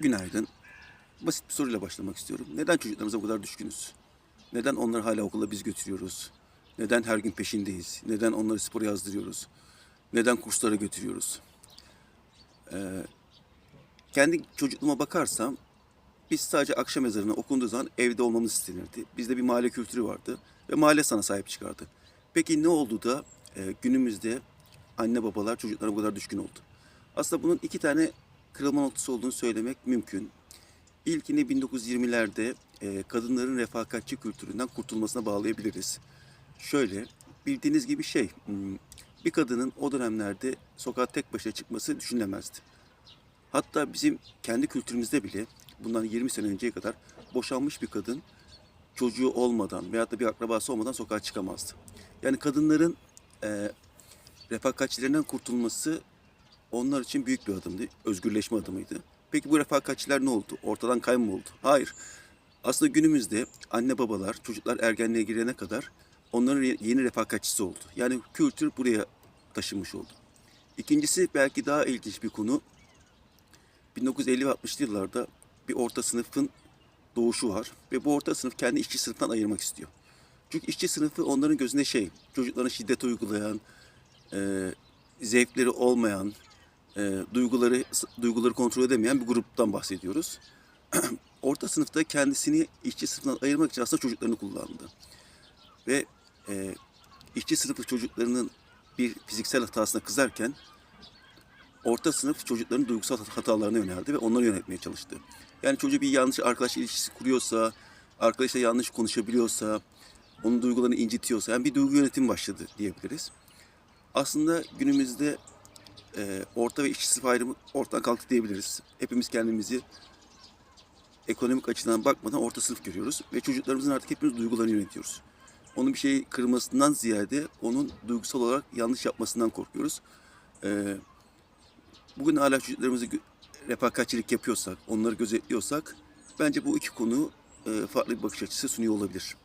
Günaydın. Basit bir soruyla başlamak istiyorum. Neden çocuklarımıza bu kadar düşkünüz? Neden onları hala okula biz götürüyoruz? Neden her gün peşindeyiz? Neden onları spor yazdırıyoruz? Neden kurslara götürüyoruz? Ee, kendi çocukluğuma bakarsam biz sadece akşam ezanına okunduğu zaman evde olmamız istenirdi. Bizde bir mahalle kültürü vardı ve mahalle sana sahip çıkardı. Peki ne oldu da e, günümüzde anne babalar çocuklara bu kadar düşkün oldu? Aslında bunun iki tane kırılma noktası olduğunu söylemek mümkün. İlkini 1920'lerde e, kadınların refakatçi kültüründen kurtulmasına bağlayabiliriz. Şöyle, bildiğiniz gibi şey, hmm, bir kadının o dönemlerde sokağa tek başına çıkması düşünülemezdi. Hatta bizim kendi kültürümüzde bile bundan 20 sene önceye kadar boşanmış bir kadın çocuğu olmadan veyahut da bir akrabası olmadan sokağa çıkamazdı. Yani kadınların e, refakatçilerinden kurtulması onlar için büyük bir adımdı. Özgürleşme adımıydı. Peki bu refakatçiler ne oldu? Ortadan kayboldu? Hayır. Aslında günümüzde anne babalar çocuklar ergenliğe girene kadar onların ye- yeni refakatçisi oldu. Yani kültür buraya taşınmış oldu. İkincisi belki daha ilginç bir konu. 1950 ve 60'lı yıllarda bir orta sınıfın doğuşu var ve bu orta sınıf kendi işçi sınıftan ayırmak istiyor. Çünkü işçi sınıfı onların gözünde şey, çocuklarına şiddet uygulayan, e, zevkleri olmayan, e, duyguları duyguları kontrol edemeyen bir gruptan bahsediyoruz. Orta sınıfta kendisini işçi sınıfından ayırmak için aslında çocuklarını kullandı. Ve e, işçi sınıfı çocuklarının bir fiziksel hatasına kızarken orta sınıf çocukların duygusal hatalarına yöneldi ve onları yönetmeye çalıştı. Yani çocuğu bir yanlış arkadaş ilişkisi kuruyorsa, arkadaşla yanlış konuşabiliyorsa, onun duygularını incitiyorsa, yani bir duygu yönetimi başladı diyebiliriz. Aslında günümüzde e, orta ve işçi sınıf ayrımı ortadan kalktı diyebiliriz. Hepimiz kendimizi ekonomik açıdan bakmadan orta sınıf görüyoruz ve çocuklarımızın artık hepimiz duygularını yönetiyoruz. Onun bir şeyi kırmasından ziyade onun duygusal olarak yanlış yapmasından korkuyoruz. E, bugün hala çocuklarımızı refakatçilik yapıyorsak, onları gözetliyorsak bence bu iki konu e, farklı bir bakış açısı sunuyor olabilir.